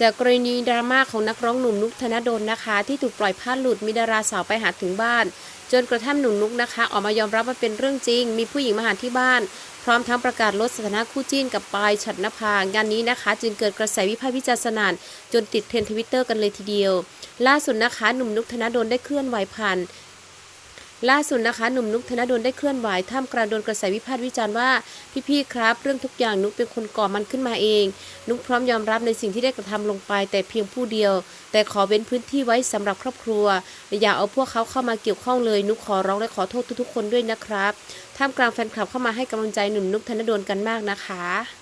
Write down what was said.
จากกรณีดราม่าของนักร้องหนุ่มนุกธนดลนะคะ ที่ถูกปล่อยภาพหลุดมีดาราสาวไปหาถึงบ้าน จนกระทั่งหนุ่มนุกนะคะ ออกมายอมรับว่าเป็นเรื่องจริง มีผู้หญิงมาหาที่บ้าน พร้อมทั้งประกาศลดสถานะคู่จิ้นกับปายฉัดนภางานนี้นะคะ จึงเกิดกระแสวิพากษ์วิจารณ์สนั่นจนติดเทรนด์ทวิตเตอร์กันเลยทีเดียว ล่าสุดนะคะ หนุ่มนุกธนดลได้เคลื่อนไหวผ่าน ล่าสุดนะคะ หนุ่มนุกธนดลได้เคลื่อนไหวท่ามกลางโดนกระแสวิพากษ์วิจารณ์ว่าพี่ๆครับ เรื่องทุกอย่างนุกเป็นคนก่อมันขึ้นมาเอง นุกพร้อมยอมรับในสิ่งที่ได้กระทำลงไป แต่เพียงผู้เดียว แต่ขอเว้นพื้นที่ไว้สำหรับครอบครัว อย่าเอาพวกเขาเข้ามาเกี่ยวข้องเลย นุกขอร้องและขอโทษทุกๆคนด้วยนะครับท่ามกลางแฟนคลับเข้ามาให้กำลังใจหนุ่มนุกธนดลกันมากนะคะ